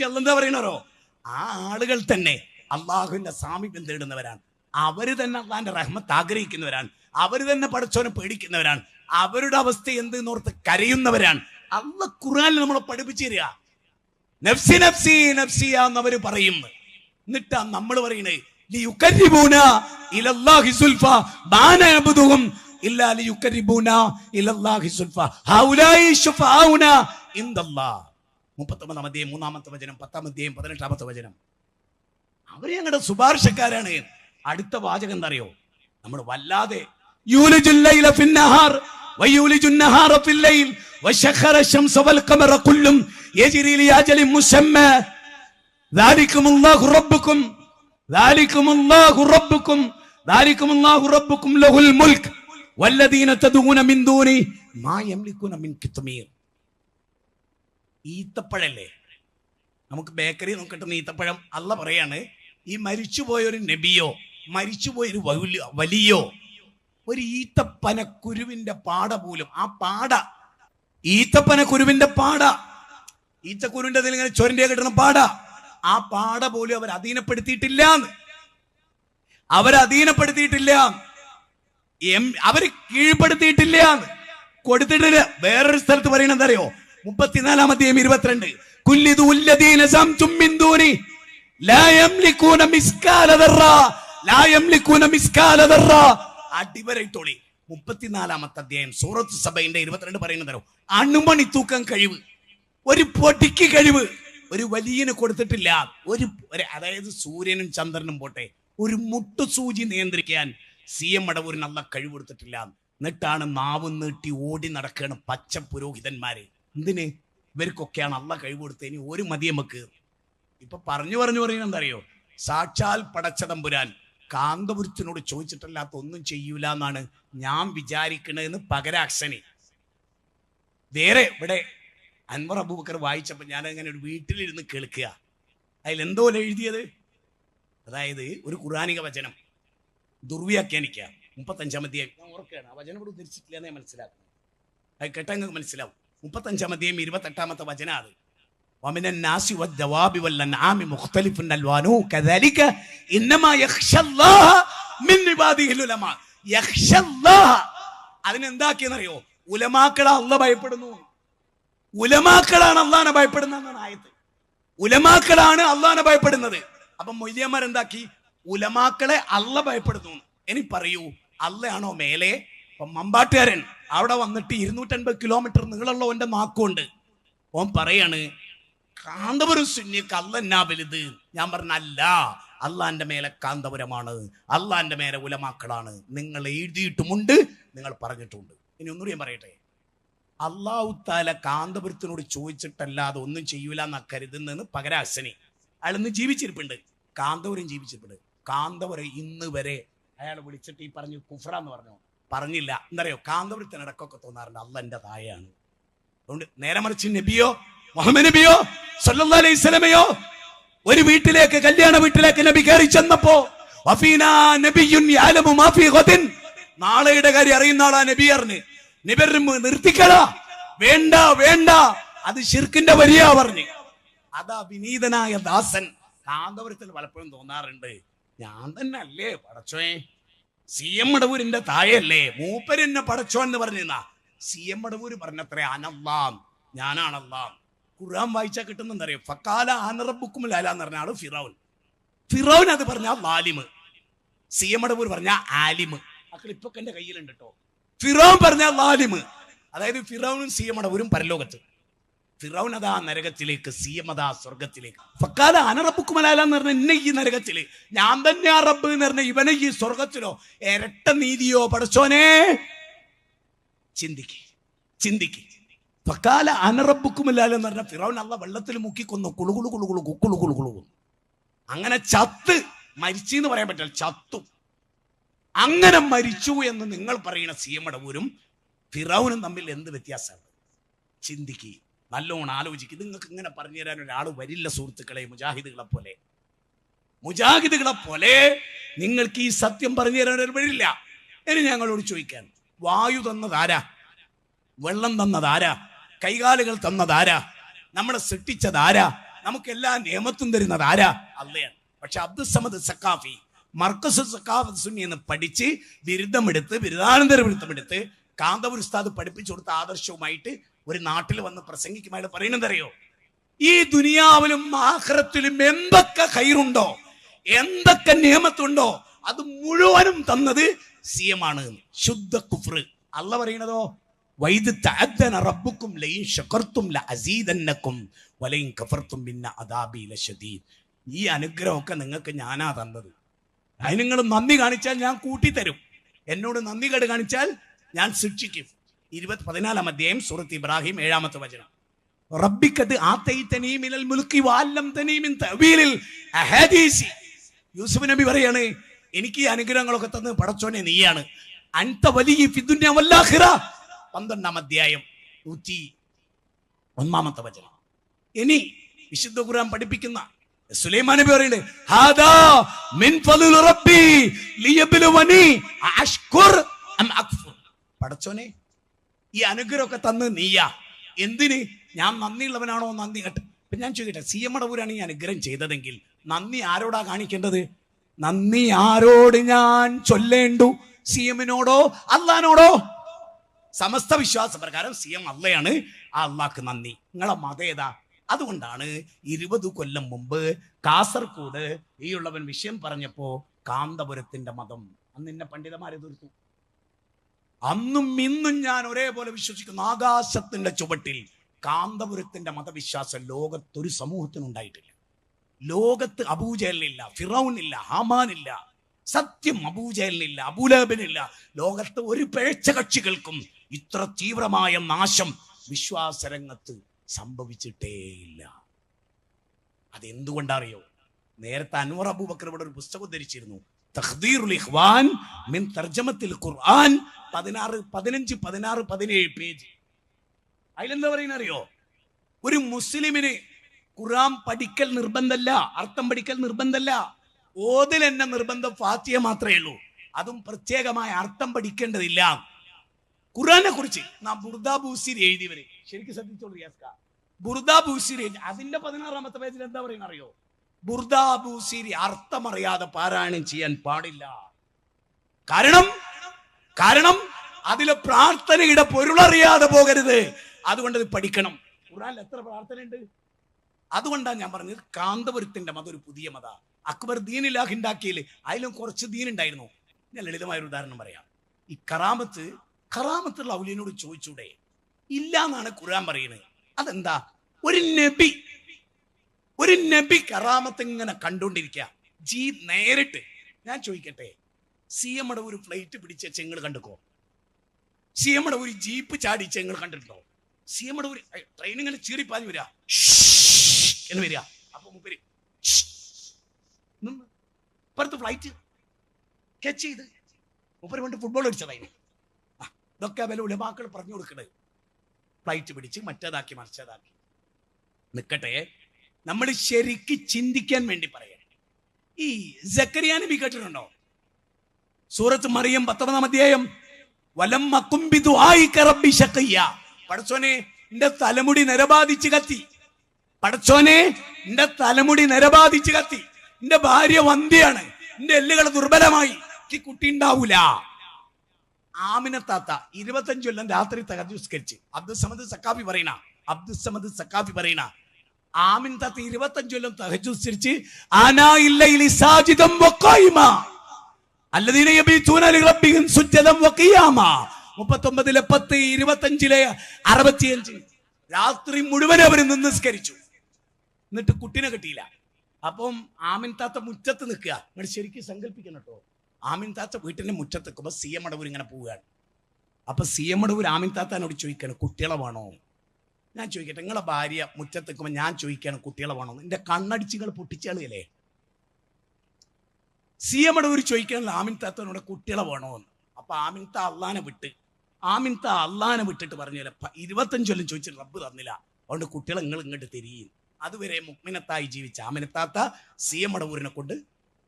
പറ്റി അല്ല എന്താ പറയണോ ആ ആളുകൾ തന്നെ അള്ളാഹുവിന്റെ സാമീപ്യം തേടുന്നവരാണ്. അവർ തന്നെ അള്ളാന്റെ റഹ്മത്ത് ആഗ്രഹിക്കുന്നവരാണ്. അവർ തന്നെ പഠിച്ചവനെ പേടിക്കുന്നവരാണ്. അവരുടെ അവസ്ഥ എന്ത് എന്നോർത്ത് കരയുന്നവരാണ്. അള്ള ഖുറാനിൽ നമ്മളെ പഠിപ്പിച്ചു തരിക. നഫ്സി നഫ്സി നഫ്സിയ എന്നവര് പറയും. എന്നിട്ടാ നമ്മൾ പറയണേ ഇല്ലാ മുപ്പത്തൊമ്പതാം അധ്യായം മൂന്നാമത്തെ വചനം പത്താം അധ്യായം പതിനെട്ടാമത്തെ വചനം. അവരെ ഞങ്ങളുടെ ശുപാർശക്കാരാണ്. അടുത്ത വാചകം എന്താ അറിയോ നമ്മൾ വല്ലാതെ ഈത്തപ്പഴല്ലേ? നമുക്ക് ബേക്കറി നോക്കിട്ടുന്ന ഈത്തപ്പഴം അല്ല പറയാണ് ഈ മരിച്ചുപോയ ഒരു നബിയോ മരിച്ചുപോയ ഒരു വലിയ ഒരു ഈത്തപ്പന കുരുവിന്റെ പാട പോലും ആ പാട ഈത്തപ്പന കുരുവിന്റെ പാട ഈത്തക്കുരുവിന്റെ ഇങ്ങനെ ചൊരന്റെ കിട്ടുന്ന പാട ആ പാട പോലും അവർ അധീനപ്പെടുത്തിയിട്ടില്ല അവർ അധീനപ്പെടുത്തിയിട്ടില്ല അവർ കീഴ്പ്പെടുത്തിയിട്ടില്ല കൊടുത്തിട്ടില്ല. വേറൊരു സ്ഥലത്ത് പറയുന്നത് എന്താ അറിയോ? മുപ്പത്തിനാലാം അധ്യായം ഇരുപത്തിരണ്ട്. അടിവരയിട്ടോളി. മുപ്പത്തിനാലാമത്തെ അധ്യായം സൂറത്ത് സഭയുടെ ഇരുപത്തിരണ്ട് പറയുന്നത് അറിയോ അണുമണി തൂക്കം കഴിവ്. ഒരു പൊടിക്ക് കഴിവ്. ഒരു വലിയന് കൊടുത്തിട്ടില്ല. ഒരു അതായത് സൂര്യനും ചന്ദ്രനും പോട്ടെ. ഒരു മുട്ടു സൂചി നിയന്ത്രിക്കാൻ സി എം മടവൂരിന് നല്ല കഴിവ് കൊടുത്തിട്ടില്ല. എന്നിട്ടാണ് നാവ് നീട്ടി ഓടി നടക്കുകയാണ് പച്ച പുരോഹിതന്മാര്. എന്തിന്? ഇവർക്കൊക്കെയാണ് അള്ള കഴിവ് ഇനി ഒരു മതി നമുക്ക്. ഇപ്പൊ പറഞ്ഞു പറഞ്ഞു പറയുന്നത് എന്തറിയോ സാക്ഷാൽ പടച്ചതമ്പുരാൻ കാന്തപുരത്തിനോട് ചോദിച്ചിട്ടല്ലാത്ത ഒന്നും ചെയ്യൂല എന്നാണ് ഞാൻ വിചാരിക്കണതെന്ന് പകരാക്ഷനെ വേറെ ഇവിടെ അൻവർ അബൂബക്കർ വായിച്ചപ്പോൾ ഞാൻ അങ്ങനെ ഒരു വീട്ടിലിരുന്ന് കേൾക്കുക. അതിൽ എന്തോലെ എഴുതിയത്? അതായത് ഒരു ഖുറാനിക വചനം. ദുർവ്യാഖ്യാനിക്കുക. മുപ്പത്തഞ്ചാമത്തെ ഞാൻ ഓർക്കുകയാണ് ആ വചനം ഇവിടെ ഉദ്ധരിച്ചിട്ടില്ല എന്നേ ഞാൻ മനസ്സിലാക്കുന്നു അത് കേട്ടാൽ നിങ്ങൾക്ക് മനസ്സിലാവും. മുപ്പത്തഞ്ചാം അധ്യായം ഇരുപത്തെട്ടാമത്തെ വചന അത് ومن الناس والدواب والأنعام مختلف ألوانه كذلك إنما يخشى الله من عباده العلماء يخشى الله അതിനെന്താക്കിയെന്നറിയോ ഉലമാക്കളെ അല്ല ഭയപ്പെടുന്നു ഉലമാക്കളാണ് അള്ളാനെ ഭയപ്പെടുന്നതെന്നാണ് ആയത്ത് ഉലമാക്കളാണ് അള്ളാനെ ഭയപ്പെടുന്നത് അപ്പൊ മൊയ്യന്മാർ എന്താക്കി ഉലമാക്കളെ അല്ല ഭയപ്പെടുന്നു ഇനി പറയൂ അല്ലയാണോ മേലെ അപ്പൊ മമ്പാട്ടുകാരൻ അവിടെ വന്നിട്ട് ഇരുന്നൂറ്റൻപത് കിലോമീറ്റർ നീളമുള്ള ഓന്റെ നാക്കുണ്ട് ഓൻ പറയാണ് കാന്തപുരം സുന്നിക്ക് അല്ല എന്നാ വലുത്? ഞാൻ പറഞ്ഞല്ല അള്ളാന്റെ മേലെ കാന്തപുരമാണ് അള്ളാന്റെ മേലെ ഉലമാക്കളാണ്. നിങ്ങൾ എഴുതിയിട്ടുമുണ്ട് നിങ്ങൾ പറഞ്ഞിട്ടുമുണ്ട്. ഇനി ഒന്നുകൂടി ഞാൻ പറയട്ടെ. അള്ളാഹു താല കാന്തപുരത്തിനോട് ചോദിച്ചിട്ടല്ലാതെ ഒന്നും ചെയ്യൂല എന്നാ കരുതുന്നതെന്ന് പകരാശനി അയാൾ ഇന്ന് ജീവിച്ചിരിപ്പുണ്ട്. കാന്തപുരം ജീവിച്ചിരിപ്പുണ്ട്. കാന്തപുരം ഇന്ന് വരെ അയാൾ വിളിച്ചിട്ട് ഈ പറഞ്ഞു കുഫ്ര എന്ന് പറഞ്ഞു. പറഞ്ഞില്ല. എന്തറിയോ? കാന്തപുരത്തിന് ഇടക്കൊക്കെ തോന്നാറുണ്ട്. അല്ല എന്റെ തായാണ് അതുകൊണ്ട് നേരെ മറിച്ച് നബിയോ മുഹമ്മദ് നബിയോ സല്ലല്ലാഹു അലൈഹി സ്വലമയോ ഒരു വീട്ടിലേക്ക് കല്യാണ വീട്ടിലേക്ക് നബി കയറി ചെന്നപ്പോ നാളെയുടെ കാര്യം അറിയുന്ന ആളാ നബി അറിഞ്ഞ് നബി നിർത്തിക്കടാ. വേണ്ട വേണ്ട. അത് ഷിർക്കിന്റെ വരിയാ പറഞ്ഞു. അതാ വിനീതനായ ദാസൻ. കാന്തപുരത്തിൽ പലപ്പോഴും തോന്നാറുണ്ട്. ഞാൻ തന്നെ അല്ലേ പടച്ചോയെ സി എം മടവൂരിന്റെ താഴെയല്ലേ? മൂപ്പരെന്നെ പടച്ചോ എന്ന് പറഞ്ഞാ സി എം മടവൂര് പറഞ്ഞത്രേ അനല്ലാം ഞാനാണല്ലാം ഖുർആൻ വായിച്ചാൽ കിട്ടുന്നറിയോ ഫക്കാല ആനറബുക്കും ലാല എന്ന് പറഞ്ഞ ആൾ ഫിറൌൻ ഫിറൌൻ അത് പറഞ്ഞ ലാലിമ്. സി എം മടവൂർ പറഞ്ഞ ആലിമ്. ആ എന്റെ കയ്യിലുണ്ട് കേട്ടോ ഫിറോൻ പറഞ്ഞ ലാലിമ്. അതായത് ഫിറൌനും സി എം മടവൂരും പരലോകത്ത്. ഫിറൌൻ അതാ നരകത്തിലേക്ക് സിയമതാ സ്വർഗത്തിലേക്ക് ഫക്കാല അനറബുക്കുമലാല എന്ന് പറഞ്ഞ ഇന്നെ ഈ നരകത്തിൽ. ഞാൻ തന്നെ ആ റബ്ബ് എന്ന് പറഞ്ഞ ഇവനെ ഈ സ്വർഗത്തിലോ ഇരട്ട നീതിയോ പടച്ചോനെ. ചിന്തിക്ക് ചിന്തിക്ക്. ഫക്കാല അനറബുക്കുമല്ലാല എന്ന് പറഞ്ഞ ഫിറൌൻ അല്ല വെള്ളത്തിൽ മുക്കിക്കൊന്നു കുളു കുളു കുക്കുളു കുളു കുളു കുളു കുളു അങ്ങനെ ചത്ത് മരിച്ചു എന്ന് പറയാൻ പറ്റില്ല ചത്തു. അങ്ങനെ മരിച്ചു എന്ന് നിങ്ങൾ പറയുന്ന സിയമടവൂരും ഫിറൌനും തമ്മിൽ എന്ത് വ്യത്യാസമാണ് ചിന്തിക്കുക നല്ലോണം ആലോചിക്കും. നിങ്ങൾക്ക് ഇങ്ങനെ പറഞ്ഞു തരാൻ ഒരാൾ വരില്ല സുഹൃത്തുക്കളെ മുജാഹിദുകളെ പോലെ. മുജാഹിദുകളെ പോലെ നിങ്ങൾക്ക് ഈ സത്യം പറഞ്ഞു തരാൻ ഒരു വരില്ല. ഇനി ഞങ്ങളോട് ചോദിക്കാൻ. വായു തന്നതാരാ വെള്ളം തന്നതാരാ കൈകാലുകൾ തന്നതാരാ നമ്മളെ സൃഷ്ടിച്ചതാരാ നമുക്ക് എല്ലാ നിയമത്തും തരുന്നത് ആരാ? അല്ലയാണ് പക്ഷെ അബ്ദുൽ സമദ് സക്കാഫി മർക്കസ് സക്കാഫ് സുന്നി എന്ന് പഠിച്ച് ബിരുദമെടുത്ത് ബിരുദാനന്തര ബിരുദമെടുത്ത് കാന്തപുരസ്താദ് പഠിപ്പിച്ചു കൊടുത്ത ആദർശവുമായിട്ട് ഒരു നാട്ടിൽ വന്ന് പ്രസംഗിക്കുമായിട്ട് പറയുന്നത് അറിയോ ഈ ദുനിയാവിലും ആഹ്റത്തിലും എന്തൊക്കെ കയറുണ്ടോ എന്തൊക്കെ നിയമത്തുണ്ടോ അത് മുഴുവനും തന്നത് സി എം ആണ് ശുദ്ധ കുഫ്ർ. അല്ല പറയണതോ വൈദ് തഅദ്ദന ലൈൻ വലൈൻ കഫർത്തും പിന്നെ അദാബി ലശദീദ് ഈ അനുഗ്രഹമൊക്കെ നിങ്ങൾക്ക് ഞാനാ തന്നത്. അതിന് നിങ്ങൾ നന്ദി കാണിച്ചാൽ ഞാൻ കൂട്ടിത്തരും. എന്നോട് നന്ദി കേട് കാണിച്ചാൽ ഞാൻ ശിക്ഷിക്കും. ഇരുപത് പതിനാലാം അധ്യായം സുഹൃത്ത് ഇബ്രാഹിം ഏഴാമത്തെ വചനം. റബ്ബിക്കത് മിനൽ മുൽക്കി അഹദീസി. യൂസുഫ് നബി പറയാണ് എനിക്ക് ഈ അനുഗ്രഹങ്ങളൊക്കെ തന്ന് പടച്ചോനെ നീയാണ്. അൻത വലിയ പന്ത്രണ്ടാം അധ്യായം നൂറ്റി ഒന്നാമത്തെ വചനം. ഇനി വിശുദ്ധ ഖുർആൻ പഠിപ്പിക്കുന്ന സുലൈമാൻ നബി പറയുന്നത് ഹാദാ മിൻ റബ്ബി ലിയബ്ലുവനി അം പടച്ചോനെ ഈ അനുഗ്രഹമൊക്കെ തന്ന് നീയാ. എന്തിന്? ഞാൻ നന്ദിയുള്ളവനാണോ നന്ദി? കേട്ട്. ഇപ്പം ഞാൻ ചോദിക്കട്ടെ സി എം മടവൂരാണ് ഈ അനുഗ്രഹം ചെയ്തതെങ്കിൽ നന്ദി ആരോടാ കാണിക്കേണ്ടത്? നന്ദി ആരോട് ഞാൻ ചൊല്ലേണ്ടു? സി എമ്മിനോടോ അള്ളഹാനോടോ? സമസ്ത വിശ്വാസ പ്രകാരം സി എം അള്ളയാണ് ആ അള്ളാക്ക് നന്ദി. നിങ്ങളെ മതേതാ അതുകൊണ്ടാണ് ഇരുപത് കൊല്ലം മുമ്പ് കാസർഗോഡ് ഈ ഉള്ളവൻ വിഷയം പറഞ്ഞപ്പോ കാന്തപുരത്തിന്റെ മതം. അന്ന് എന്നെ പണ്ഡിതമാരെ തീർത്തു അന്നും ഇന്നും ഞാൻ ഒരേപോലെ വിശ്വസിക്കുന്നു. ആകാശത്തിന്റെ ചുവട്ടിൽ കാന്തപുരത്തിന്റെ മതവിശ്വാസം ലോകത്തൊരു സമൂഹത്തിനുണ്ടായിട്ടില്ല. ലോകത്ത് അബൂജഹലിനില്ല ഫിറൌനില്ല ഹാമാനില്ല. സത്യം അബൂജഹലിനില്ല അബുലേബനില്ല ലോകത്ത് ഒരു പേഴ്ച കക്ഷികൾക്കും ഇത്ര തീവ്രമായ നാശം വിശ്വാസരംഗത്ത് സംഭവിച്ചിട്ടേയില്ല. അതെന്തുകൊണ്ടറിയോ? നേരത്തെ അൻവർ അബൂബക്കർ ഇവിടെ ഒരു പുസ്തകം ധരിച്ചിരുന്നു ഇഖ്വാൻ മിൻ തർജമത്തിൽ ഖുർആൻ പതിനാറ് പതിനഞ്ച് പതിനാറ് പതിനേഴ് പേജ്. അതിലെന്താ പറയുന്ന അറിയോ? ഒരു മുസ്ലിമിന് ഖുർആൻ പഠിക്കൽ നിർബന്ധമല്ല അർത്ഥം പഠിക്കൽ നിർബന്ധമല്ല ഓതിൽ എന്നെ നിർബന്ധം ഫാത്തിയ മാത്രമേ ഉള്ളൂ. അതും പ്രത്യേകമായ അർത്ഥം പഠിക്കേണ്ടതില്ല. ഖുർആനെ കുറിച്ച് നാം ബുർദാ ബൂസിരി എഴുതിയവര്. ശരിക്കും ശ്രദ്ധിച്ചോളൂ ബുർദാ ബൂസിരി എഴുതി അതിന്റെ പതിനാറാമത്തെ പേജിൽ എന്താ പറയുന്ന അറിയോ? ബുർദാ ബൂസിരി അർത്ഥമറിയാതെ പാരായണം ചെയ്യാൻ പാടില്ല. കാരണം കാരണം അതിലെ പ്രാർത്ഥനയുടെ പൊരുളറിയാതെ പോകരുത്. അതുകൊണ്ട് പഠിക്കണം. ഖുറാൻ എത്ര പ്രാർത്ഥനയുണ്ട്? അതുകൊണ്ടാണ് ഞാൻ പറഞ്ഞത് കാന്തപുരത്തിന്റെ മതം ഒരു പുതിയ മത. അക്ബർ ദീനിലാഹ് ഉണ്ടാക്കിയിൽ അതിലും കുറച്ച് ദീനുണ്ടായിരുന്നു. ഞാൻ ലളിതമായ ഒരു ഉദാഹരണം പറയാം. ഈ കറാമത്ത് കറാമത്തുള്ള ഔലിയനോട് ചോദിച്ചൂടെ ഇല്ല എന്നാണ് ഖുറാൻ പറയുന്നത്. അതെന്താ? ഒരു നബി ഒരു നബി കറാമത്ത് ഇങ്ങനെ കണ്ടുകൊണ്ടിരിക്കുക. ജീ നേരിട്ട് ഞാൻ ചോദിക്കട്ടെ സി എമ്മടെ ഒരു ഫ്ലൈറ്റ് പിടിച്ച ചെങ്ങൾ കണ്ടുക്കോ സി എമ്മടെ ഒരു ജീപ്പ് ചാടി ചെങ്ങൾ കണ്ടിട്ടുണ്ടോ? സി എമ്മടെ ഒരു ട്രെയിൻ ഇങ്ങനെ ചീറിപ്പാഞ്ഞ് വരിക. എന്ന് വരിക. അപ്പൊ മുപ്പര് ഇപ്പുറത്ത് ഫ്ലൈറ്റ് കെച്ച് ചെയ്ത്. മുപ്പര് കൊണ്ട് ഫുട്ബോൾ അടിച്ചതായിരുന്നു ഇതൊക്കെ വില ഉലമാക്കൾ പറഞ്ഞു കൊടുക്കണത് ഫ്ലൈറ്റ് പിടിച്ച് മറ്റേതാക്കി മറിച്ചതാക്കി. നിൽക്കട്ടെ നമ്മൾ ശരിക്ക് ചിന്തിക്കാൻ വേണ്ടി പറയാം ഈ ജക്കരിയ നബി കേട്ടിട്ടുണ്ടോ? സൂറത്ത് മറിയം പത്തൊമ്പതാം അധ്യായം വലം മക്കുംബിതു ആയി കറബി ശക്കയ്യ പടച്ചോനെ എന്റെ തലമുടി നിരബാധിച്ച് കത്തി. പടച്ചോനെ എന്റെ തലമുടി നിരബാധിച്ച് കത്തി. എന്റെ ഭാര്യ വന്ധ്യാണ്. എന്റെ എല്ലുകൾ ദുർബലമായി. കുട്ടി ഉണ്ടാവൂല. ആമിനത്താത്ത ഇരുപത്തഞ്ചു കൊല്ലം രാത്രി തകർസ്കരിച്ച് അബ്ദുസമദ് സക്കാഫി പറയണ അബ്ദുസമദ് സക്കാഫി പറയണ ആമിൻ താത്ത ഇരുപത്തഞ്ചൊല്ലം തഹജുസ്കരിച്ച് ആനായില്ലയിൽ സാജിദം വഖായിമ അല്ലദീന യബീതൂന ലിറബ്ബിഹിം സുജ്ജദം വഖിയാമ മുപ്പത്തൊമ്പതിലെ പത്ത് ഇരുപത്തഞ്ചിലെ അറുപത്തിയഞ്ച്. രാത്രി മുഴുവൻ അവർ നിസ്കരിച്ചു. എന്നിട്ട് കുട്ടിനെ കിട്ടിയില്ല. അപ്പം ആമിൻ താത്ത മുറ്റത്ത് നിൽക്കുക. നിങ്ങൾ ശരിക്കും സങ്കല്പിക്കണം കേട്ടോ. ആമിൻ താത്ത വീട്ടിന്റെ മുറ്റത്ത് നിൽക്കുമ്പോൾ സി എം അടവൂർ ഇങ്ങനെ പോവുകയാണ്. അപ്പൊ സി എം അടവൂർ ആമിൻ താത്താനോട് ചോദിക്കണം കുട്ടികളെ വേണോ? ഞാൻ ചോദിക്കട്ടെ നിങ്ങളെ ഭാര്യ മുറ്റത്തെക്കുമ്പോൾ ഞാൻ ചോദിക്കുകയാണ് കുട്ടികളെ വേണമെന്ന് എന്റെ കണ്ണടിച്ചുകൾ പൊട്ടിച്ചാളുകയല്ലേ സി എം ഒരു ചോദിക്കാനുള്ള ആമിൻ താത്തനോട് കുട്ടികളെ വേണമെന്ന് അപ്പം ആമിൻ ആമിൻത അള്ളാനെ വിട്ട് ആമിൻ ആമിൻത അള്ളാനെ വിട്ടിട്ട് പറഞ്ഞില്ല ഇരുപത്തഞ്ചൊല്ലം ചോദിച്ചിട്ട് റബ്ബ് തന്നില്ല. അതുകൊണ്ട് കുട്ടികളെ നിങ്ങൾ ഇങ്ങോട്ട് തിരിയും. അതുവരെ മുക്മിനത്തായി ജീവിച്ച ആമിനത്താത്ത സി എം അടവൂരിനെ കൊണ്ട്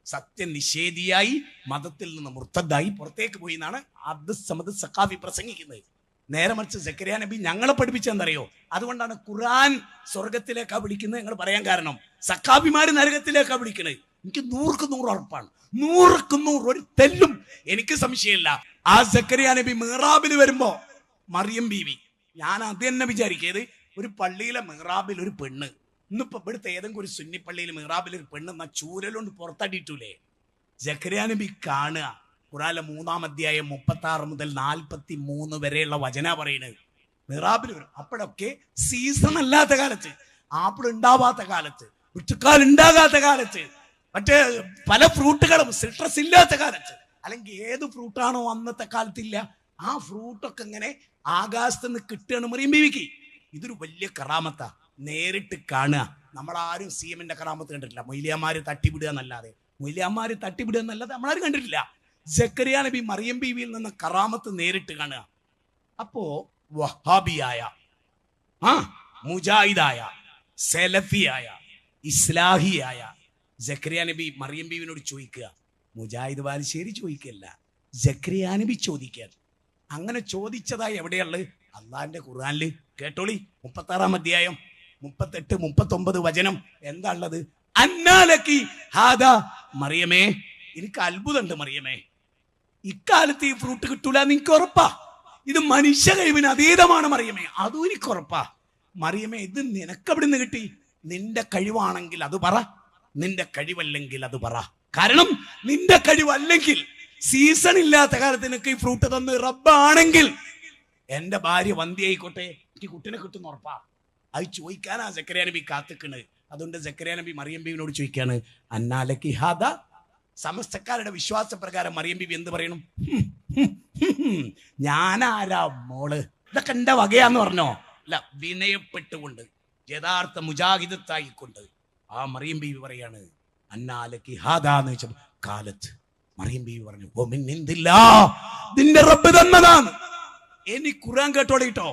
സത്യനിഷേധിയായി മതത്തിൽ നിന്ന് മുർത്തദ്ദായി പുറത്തേക്ക് പോയി എന്നാണ് അബ്ദുസമദ് സഖാഫി പ്രസംഗിക്കുന്നത്. നേരെ മറിച്ച് സക്കരിയ നബി ഞങ്ങളെ പഠിപ്പിച്ചെന്നറിയോ അതുകൊണ്ടാണ് ഖുർആൻ സ്വർഗത്തിലേക്കാ വിളിക്കുന്നത് ഞങ്ങൾ പറയാൻ കാരണം. സക്കാബിമാര് നരകത്തിലേക്കാ വിളിക്കുന്നത് എനിക്ക് നൂറുക്ക് നൂറ് ഉറപ്പാണ്. നൂറുക്ക് നൂറ് ഒരു തെല്ലും എനിക്ക് സംശയമില്ല. ആ സക്കരിയ നബി മിഹ്റാബിൽ വരുമ്പോ മറിയം ബീവി. ഞാൻ അത് തന്നെ വിചാരിക്കത് ഒരു പള്ളിയിലെ മെഹ്റാബിൽ ഒരു പെണ്ണ്. ഇന്നിപ്പോ ഇവിടുത്തെ ഏതെങ്കിലും ഒരു സുന്നി പള്ളിയിൽ മിഹ്റാബിൽ ഒരു പെണ്ണ് എന്നാ ചൂരലുകൊണ്ട് പുറത്തടിയിട്ടൂലേ ജക്കരിയ നബി കാണുക. ഖുറാലെ മൂന്നാം അധ്യായം മുപ്പത്തി ആറ് മുതൽ നാൽപ്പത്തി മൂന്ന് വരെയുള്ള വചന പറയുന്നത് മിറാബിൽ അപ്പോഴൊക്കെ സീസൺ അല്ലാത്ത കാലത്ത് ആപ്പിൾ ഉണ്ടാവാത്ത കാലത്ത് ഉച്ചക്കാൽ ഉണ്ടാകാത്ത കാലത്ത് മറ്റേ പല ഫ്രൂട്ടുകളും സിട്രസ് ഇല്ലാത്ത കാലത്ത് അല്ലെങ്കിൽ ഏത് ഫ്രൂട്ടാണോ അന്നത്തെ കാലത്തില്ല ആ ഫ്രൂട്ടൊക്കെ ഇങ്ങനെ ആകാശത്ത് നിന്ന് കിട്ടുകയാണ് മറിയും ബീവിക്ക് ഇതൊരു വലിയ കറാമത്താ. നേരിട്ട് കാണുക. നമ്മളാരും സി എമ്മിന്റെ കറാമത്ത് കണ്ടിട്ടില്ല. മൊയ്ലിയന്മാര് തട്ടിവിടുക എന്നല്ലാതെ. മൊയ്ലിയന്മാര് തട്ടിവിടുക എന്നല്ലാതെ നമ്മളാരും കണ്ടിട്ടില്ല. ജക്കരിയ നബി മറിയം ബീവിയിൽ നിന്ന് കറാമത്ത് നേരിട്ട് കാണുക. അപ്പോ വഹാബിയായ ആ മുജാഹിദായ സെലഫിയായ ഇസ്ലാഹിയായ ജക്കരിയ നബി മറിയം ബീവിനോട് ചോദിക്കുക. മുജാഹിദ് ബാലുശ്ശേരി ചോദിക്കല്ല സക്കരിയ നബി ചോദിക്കാൻ അങ്ങനെ ചോദിച്ചതായി എവിടെയുള്ള? അള്ളാന്റെ ഖുർആാനിൽ. കേട്ടോളി മുപ്പത്താറാം അധ്യായം മുപ്പത്തെട്ട് മുപ്പത്തൊമ്പത് വചനം. എന്താ ഉള്ളത്? അന്നാലക്കി ഹാദ മറിയമേ. എനിക്ക് അത്ഭുതമുണ്ട് മറിയമേ. ഇക്കാലത്ത് ഈ ഫ്രൂട്ട് കിട്ടൂല നിനക്ക് ഉറപ്പാ. ഇത് മനുഷ്യ കഴിവിന് അതീതമാണ് മറിയമേ. അതും എനിക്ക് ഉറപ്പാ. മറിയമേ ഇത് നിനക്ക് നിന്ന് കിട്ടി? നിന്റെ കഴിവാണെങ്കിൽ അത് പറ. നിന്റെ കഴിവല്ലെങ്കിൽ അത് പറ. കാരണം നിന്റെ കഴിവല്ലെങ്കിൽ സീസൺ ഇല്ലാത്ത കാലത്ത് നിനക്ക് ഈ ഫ്രൂട്ട് തന്ന് റബ്ബാണെങ്കിൽ എന്റെ ഭാര്യ വന്ധ്യായിക്കോട്ടെ എനിക്ക് കുട്ടിനെ കിട്ടുന്ന ഉറപ്പാ. അത് ചോദിക്കാനാ ജക്കരിയ നബി കാത്തിക്കണത് അതുകൊണ്ട് ജക്കരിയ നബി മറിയം ബീവിനോട് ചോദിക്കാണ് അന്നാലക്കി ഹാദ സമസ്തക്കാരുടെ വിശ്വാസപ്രകാരം മറിയം ബിബി എന്ത് പറയണം. ഞാനാരാ മോൾ? ഇതൊക്കെ എന്റെ വകയാന്ന് പറഞ്ഞോ? അല്ല വിനയപ്പെട്ടുകൊണ്ട് യഥാർത്ഥ മുജാഹിദത്തായിക്കൊണ്ട് ആ മറിയം ബീവി പറയാണ് അന്നാലക്കി ഹാദാന്ന് വെച്ചപ്പോ കാലത്ത് മറിയം ബീവി പറഞ്ഞു "ഓ മിന്നിന്തില്ല നിന്റെ റബ്ബ് തന്നതാണ്. എനി ഖുർആൻ കേട്ടോടെ കേട്ടോ.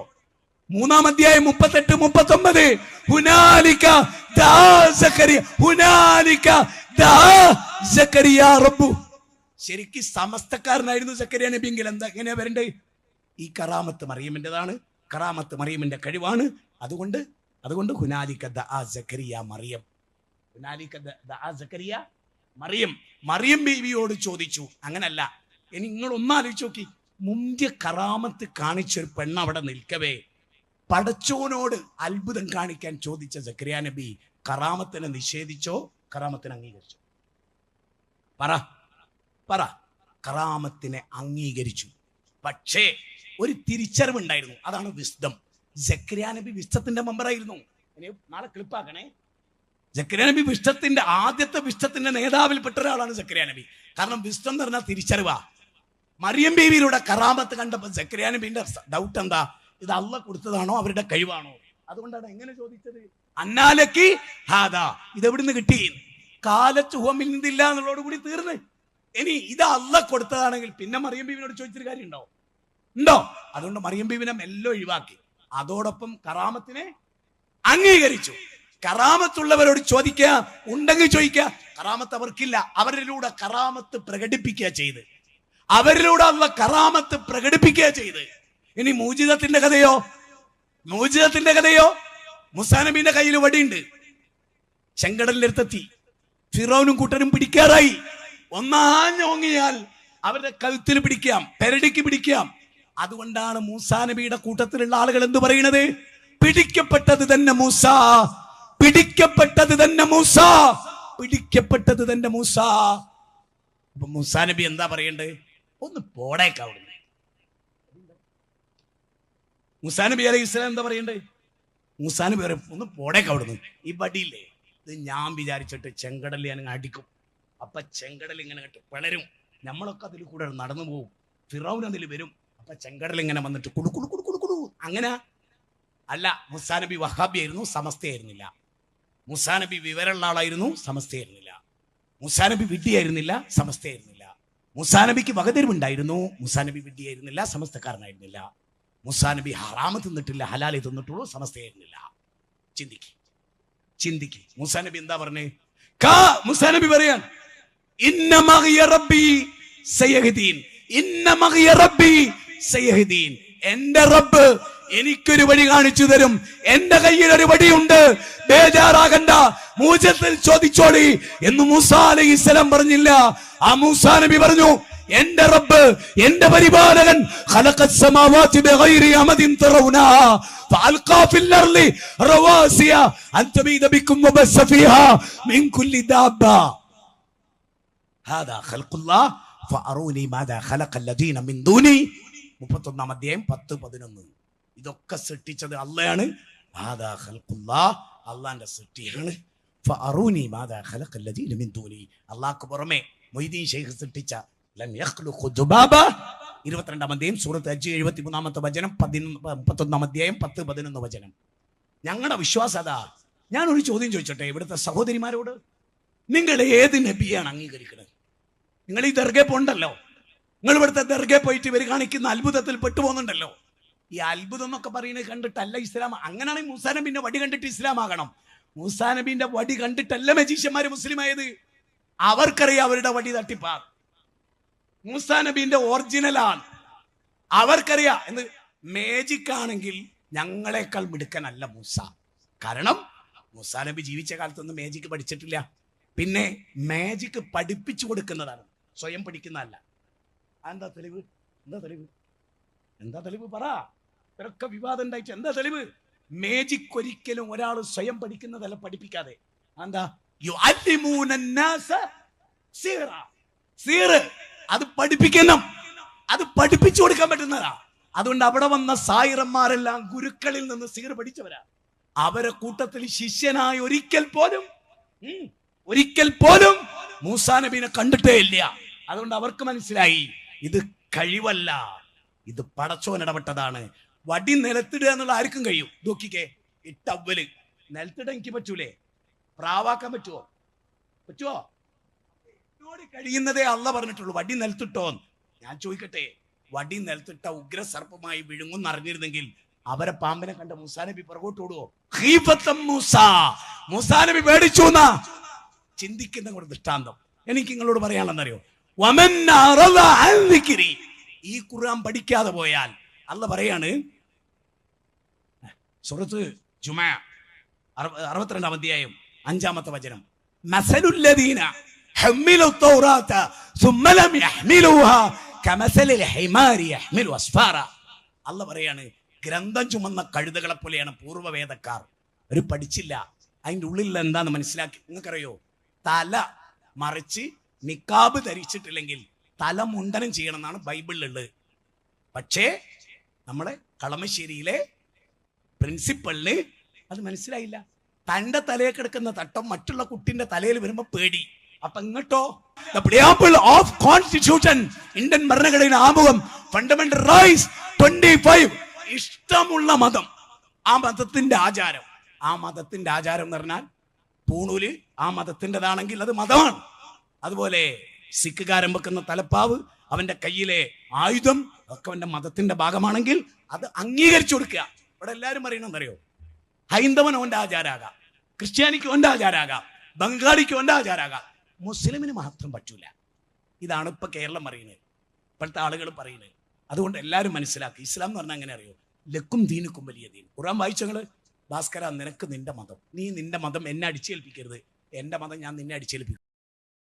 മൂന്നാം അധ്യായം മുപ്പത്തെട്ട് മുപ്പത്തൊമ്പത്. ഹുനാലിക ദാ സക്കരിയ ഹുനാലിക ദാ സക്കരിയ റബ്ബു. ശരിക്കും സമസ്തക്കാരനായിരുന്നു സക്കരിയ നബിയെങ്കിൽ എന്താ എങ്ങനെയാ വരണ്ടേ? ഈ കറാമത്ത് മറിയമിന്റെതാണ് കറാമത്ത് മറിയമിന്റെ കഴിവാണ്. അതുകൊണ്ട് അതുകൊണ്ട് ഹുനാലിക്ക ദ ആ സക്കരിയ മറിയം. ഹുനാലിക്ക ദ ആ സക്കരിയ മറിയം. മറിയം ബീവിയോട് ചോദിച്ചു. അങ്ങനല്ല. ഇനി നിങ്ങൾ ഒന്നാലോചിച്ച് നോക്കി. മുന്തിയ കറാമത്ത് കാണിച്ചൊരു പെണ്ണ് അവിടെ നിൽക്കവേ. പടച്ചോനോട് അത്ഭുതം കാണിക്കാൻ ചോദിച്ച സക്രിയ നബി കറാമത്തിനെ നിഷേധിച്ചോ? കറാമത്തിനെ അംഗീകരിച്ചു? പറ. പറ. കറാമത്തിനെ അംഗീകരിച്ചു. പക്ഷേ ഒരു തിരിച്ചറിവുണ്ടായിരുന്നു. അതാണ് വിസ്തം. ജക്രിയ നബി വിസ്തത്തിന്റെ മെമ്പറായിരുന്നു. നാളെ ക്ലിപ്പാക്കണേ സക്രിയ നബി വിഷ്ടത്തിന്റെ ആദ്യത്തെ വിഷ്ടത്തിന്റെ നേതാവിൽപ്പെട്ട ഒരാളാണ് സക്രിയ നബി. കാരണം വിഷ്ടം എന്ന് പറഞ്ഞാൽ തിരിച്ചറിവാ. മറിയം ബീവിയിലൂടെ കറാമത്ത് കണ്ടപ്പോൾ സക്രിയ നബിന്റെ ഡൗട്ട് എന്താ? ഇത് അള്ള കൊടുത്തതാണോ അവരുടെ കഴിവാണോ? അതുകൊണ്ടാണ് എങ്ങനെ ചോദിച്ചത്? അന്നാലക്കി ഹാദാ ഇത് എവിടുന്ന് കിട്ടി? കാലത്ത് ഹോമിൽ നിന്നില്ല എന്നുള്ളതോട് കൂടി തീർന്ന്. ഇനി ഇത് അല്ല കൊടുത്തതാണെങ്കിൽ പിന്നെ മറിയം ബീവിനോട് ചോദിച്ചൊരു കാര്യം ഉണ്ടോ? ഉണ്ടോ അതുകൊണ്ട് മറിയം ബീവിനെ മെല്ലെ ഒഴിവാക്കി. അതോടൊപ്പം കറാമത്തിനെ അംഗീകരിച്ചു. കറാമത്തുള്ളവരോട് ചോദിക്കുക ഉണ്ടെങ്കിൽ ചോദിക്കുക കറാമത്ത് അവർക്കില്ല. അവരിലൂടെ കറാമത്ത് പ്രകടിപ്പിക്കുക ചെയ്ത്. അവരിലൂടെ അല്ല കറാമത്ത് പ്രകടിപ്പിക്കുക ചെയ്ത്. ഇനി മൂജിതത്തിന്റെ കഥയോ? മൂജിതത്തിന്റെ കഥയോ? മുസാനബിന്റെ കയ്യിൽ വടിയുണ്ട്. ചെങ്കടലിനടുത്തെത്തി ഫിറോനും കൂട്ടരും പിടിക്കാറായി. ഒന്നാഞ്ഞോങ്ങിയാൽ അവരുടെ കഴുത്തിൽ പിടിക്കാം പെരടിക്ക് പിടിക്കാം. അതുകൊണ്ടാണ് മൂസാ നബിയുടെ കൂട്ടത്തിലുള്ള ആളുകൾ എന്ത് പറയുന്നത്? പിടിക്കപ്പെട്ടത് തന്നെ മൂസ. പിടിക്കപ്പെട്ടത് തന്നെ മൂസ. പിടിക്കപ്പെട്ടത് തന്നെ മൂസ. അപ്പൊ മൂസാ നബി എന്താ പറയണ്ടേ? ഒന്ന് പോടേക്ക് അവിടുന്ന്. മൂസാ നബി അലൈഹി ഇസ്ലാം എന്താ പറയണ്ടേ? മൂസാ നബി ഒന്ന് പോടേക്ക് അവിടുന്ന്. ഈ വടിയില്ലേ ഇത് ഞാൻ വിചാരിച്ചിട്ട് ചെങ്കടൽ ഞാൻ അടിക്കും. അപ്പൊ ചെങ്കടൽ ഇങ്ങനെ കേട്ട് പിളരും. നമ്മളൊക്കെ അതിൽ കൂടെ നടന്നു പോകും ഫിറൌൻ അതിൽ വരും. അപ്പൊ ചെങ്കടൽ ഇങ്ങനെ വന്നിട്ട് കുടു കുടു കുടു കുടു കുടു. അങ്ങനെ? അല്ല മുസാ നബി വഹാബിയായിരുന്നു സമസ്തയായിരുന്നില്ല. മുസാ നബി വിവരമുള്ള ആളായിരുന്നു സമസ്തയായിരുന്നില്ല. മുസാ നബി വിഡ്ഢിയായിരുന്നില്ല സമസ്തയായിരുന്നില്ല. മുസാ നബിക്ക് വകതിരിവുണ്ടായിരുന്നു മുസാ നബി വിഡ്ഢിയായിരുന്നില്ല സമസ്തക്കാരനായിരുന്നില്ല. മുസാ നബി ഹറാമ് തിന്നിട്ടില്ല ഹലാലി തിന്നിട്ടുള്ളൂ സമസ്തയായിരുന്നില്ല ചിന്തിക്ക്. ചിന്തിക്ക്. മുസാ നബി എന്താ പറഞ്ഞേ? കാ മുസാ നബി പറയാൻ എന്റെ റബ്ബ് എനിക്കൊരു വഴി കാണിച്ചു തരും. എന്റെ കയ്യിൽ ഒരു വടിയുണ്ട്. ബേജാറാകണ്ട മൂജത്തിൽ ചോദിച്ചോടി എന്ന് മൂസാ അലൈഹി സ്വലാം പറഞ്ഞില്ല. ആ മൂസാ നബി പറഞ്ഞു എന്റെ റബ്ബ് എന്റെ പരിപാലകൻ ഖലഖസ് സമാവാതി ബിഗൈരി അമദിൻ തറൗനഹാ فألقى في الأرض رواسي أن تميد بكم وبث فيها من كل دابة هذا خلق الله فأروني ماذا خلق الذين من دوني മുപ്പത്തൊന്നാം അധ്യായം പത്ത് പതിനൊന്ന് ഇതൊക്കെ സൃഷ്ടിച്ചത് അള്ളയാണ് മാതാ ഖൽഖുല്ലാ അള്ളാന്റെ സൃഷ്ടിയാണ് ഫഅറൂനി മാതാ ഖലഖല്ലദീന മിൻ ദൂനി അള്ളാഹ്ക്ക് പുറമെ മൊയ്തീൻ ഷെയ്ഖ് സൃഷ്ടിച്ച ലം യഖ്ലുഖു ദുബാബ ഇരുപത്തിരണ്ടാം സൂറത്ത് അഞ്ച് എഴുപത്തി മൂന്നാമത്തെ വചനം പതിനൊന്ന് മുപ്പത്തൊന്നാം അധ്യായം പത്ത് പതിനൊന്ന് വചനം. ഞങ്ങളുടെ വിശ്വാസം അതാ. ഒരു ചോദ്യം ചോദിച്ചോട്ടെ ഇവിടുത്തെ സഹോദരിമാരോട്? നിങ്ങൾ ഏത് നബിയാണ് അംഗീകരിക്കുന്നത്? നിങ്ങൾ ഈ ദർഗെ പോണ്ടല്ലോ? നിങ്ങൾ ഇവിടുത്തെ ദർഗെ പോയിട്ട് ഇവർ കാണിക്കുന്ന അത്ഭുതത്തിൽ പെട്ടുപോകുന്നുണ്ടല്ലോ? ഈ അത്ഭുതം എന്നൊക്കെ പറയുന്നത് കണ്ടിട്ടല്ല ഇസ്ലാം. അങ്ങനെയാണെങ്കിൽ മൂസാ നബിന്റെ വടി കണ്ടിട്ട് ഇസ്ലാം ആകണം. മൂസാ നബിന്റെ വടി കണ്ടിട്ടല്ല മജീഷ്യന്മാര് മുസ്ലിം ആയത് അവർക്കറിയാം അവരുടെ വടി തട്ടിപ്പാ. മൂസാ നബീന്റെ ഒറിജിനലാണ് അവർക്കറിയാം എന്ന് മേജിക് ആണെങ്കിൽ ഞങ്ങളെക്കാൾ മിടുക്കനല്ല മൂസ. കാരണം മൂസാ നബി ജീവിച്ച കാലത്തൊന്നും മേജിക് പഠിച്ചിട്ടില്ല. പിന്നെ മാജിക് പഠിപ്പിച്ചു കൊടുക്കുന്നതാണ്. സ്വയം പഠിക്കുന്നതല്ല. എന്താ തെളിവ്? എന്താ തെളിവ്? എന്താ തെളിവ്? പറ. ഇവരൊക്കെ വിവാദം ഉണ്ടായിട്ട് എന്താ തെളിവ്? മേജിക് ഒരിക്കലും ഒരാൾ സ്വയം പഠിക്കുന്നതല്ല പഠിപ്പിക്കാതെ. എന്താ സീറ. സീറ്. അത് പഠിപ്പിക്കണം. അത് പഠിപ്പിച്ചു കൊടുക്കാൻ പറ്റുന്നതാ. അതുകൊണ്ട് അവിടെ വന്ന സായിറന്മാരെല്ലാം ഗുരുക്കളിൽ നിന്ന് സീർ പഠിച്ചവരാ. അവരെ കൂട്ടത്തിൽ ശിഷ്യനായ ഒരിക്കൽ പോലും ഒരിക്കൽ പോലും മൂസാ നബീനെ കണ്ടിട്ടേ ഇല്ല. അതുകൊണ്ട് അവർക്ക് മനസ്സിലായി ഇത് കഴിവല്ല ഇത് പടച്ചോൻ ഇടപെട്ടതാണ്. വടി നിലത്തിടുക എന്നുള്ള ആർക്കും കഴിയും. നോക്കിക്കേ ഇട്ടവൽ ടവൽ നിലത്തിടാൻ എനിക്ക് പറ്റൂലേ? പ്രാവാക്കാൻ പറ്റുമോ പറ്റുമോ എന്നോട് കഴിയുന്നതേ അല്ല പറഞ്ഞിട്ടുള്ളൂ. വടി നിലത്തിട്ടോ ഞാൻ ചോദിക്കട്ടെ വടി നിലത്തിട്ട വിഴുങ്ങും അറിഞ്ഞിരുന്നെങ്കിൽ അവരെ പാമ്പിനെ കണ്ട മുസാനബി പുറകോട്ട് ഓടുവോ? മുസാനബി പേടിച്ചു ചിന്തിക്കുന്ന കൂടെ ദൃഷ്ടാന്തം. എനിക്ക് നിങ്ങളോട് പറയാനുള്ളതെന്നറിയോ. ഈ ഖുർആൻ പഠിക്കാതെ പോയാൽ അല്ല പറയാണ് സുഹൃത്ത് ജുമ അറുപ- അറുപത്തിരണ്ടാം അധ്യായം അഞ്ചാമത്തെ വചനം. حملوا التوراة ثم لم يحملوها كمثل الحمار يحمل أسفارا അല്ല പറയാണ് ഗ്രന്ഥം ചുമന്ന കഴുതകളെ പോലെയാണ് പൂർവ്വവേദക്കാർ ഒരു പഠിച്ചില്ല അതിൻ്റെ ഉള്ളിൽ എന്താന്ന് മനസ്സിലാക്കി നിങ്ങൾക്കറിയോ തല മറിച്ച് നിക്കാബ് ധരിച്ചിട്ടില്ലെങ്കിൽ തല മുണ്ടനം ചെയ്യണം എന്നാണ് ബൈബിളിലുള്ളത് പക്ഷേ നമ്മളെ കളമശ്ശേരിയിലെ പ്രിൻസിപ്പളിന് അത് മനസ്സിലായില്ല തന്റെ തലയിൽ കിടക്കുന്ന തട്ടം മറ്റുള്ള കുട്ടിന്റെ തലയിൽ വരുമ്പോ പേടി അപ്പൊ ഇങ്ങോട്ടോ. ദിൾ ഓഫ് കോൺസ്റ്റിറ്റ്യൂഷൻ ഇന്ത്യൻ ഭരണഘടന ആമുഖം ഫണ്ടമെന്റൽ റൈറ്റ്സ് ട്വന്റി ഫൈവ് ഇഷ്ടമുള്ള മതം. ആ മതത്തിന്റെ ആചാരം. ആ മതത്തിന്റെ ആചാരം എന്ന് പറഞ്ഞാൽ പൂണൂൽ ആ മതത്തിന്റെതാണെങ്കിൽ അത് മതമാണ്. അതുപോലെ സിഖുകാരൻ വെക്കുന്ന തലപ്പാവ് അവന്റെ കയ്യിലെ ആയുധം ഒക്കെ അവന്റെ മതത്തിന്റെ ഭാഗമാണെങ്കിൽ അത് അംഗീകരിച്ചു കൊടുക്കുക. ഇവിടെ എല്ലാവരും അറിയണമെന്നറിയോ ഹൈന്ദവൻ അവന്റെ ആചാരാകാം. ക്രിസ്ത്യാനിക്ക് അവന്റെ ആചാരാകാം. ബംഗാളിക്ക് അവന്റെ ആചാരാകാം. മുസ്ലിമിന് മാത്രം പറ്റൂല. ഇതാണ് ഇപ്പൊ കേരളം അറിയുന്നത് ഇപ്പോഴത്തെ ആളുകൾ പറയുന്നത്. അതുകൊണ്ട് എല്ലാവരും മനസ്സിലാക്കി. ഇസ്ലാം എന്ന് പറഞ്ഞാൽ അങ്ങനെ അറിയോ? ലക്കും ദീനുക്കും വലിയ ദീൻ. ഖുറാൻ വായിച്ചങ്ങൾ ഭാസ്കര നിനക്ക് നിന്റെ മതം. നീ നിന്റെ മതം എന്നെ അടിച്ചേൽപ്പിക്കരുത്. എന്റെ മതം ഞാൻ നിന്നെ അടിച്ചേൽപ്പിക്കും.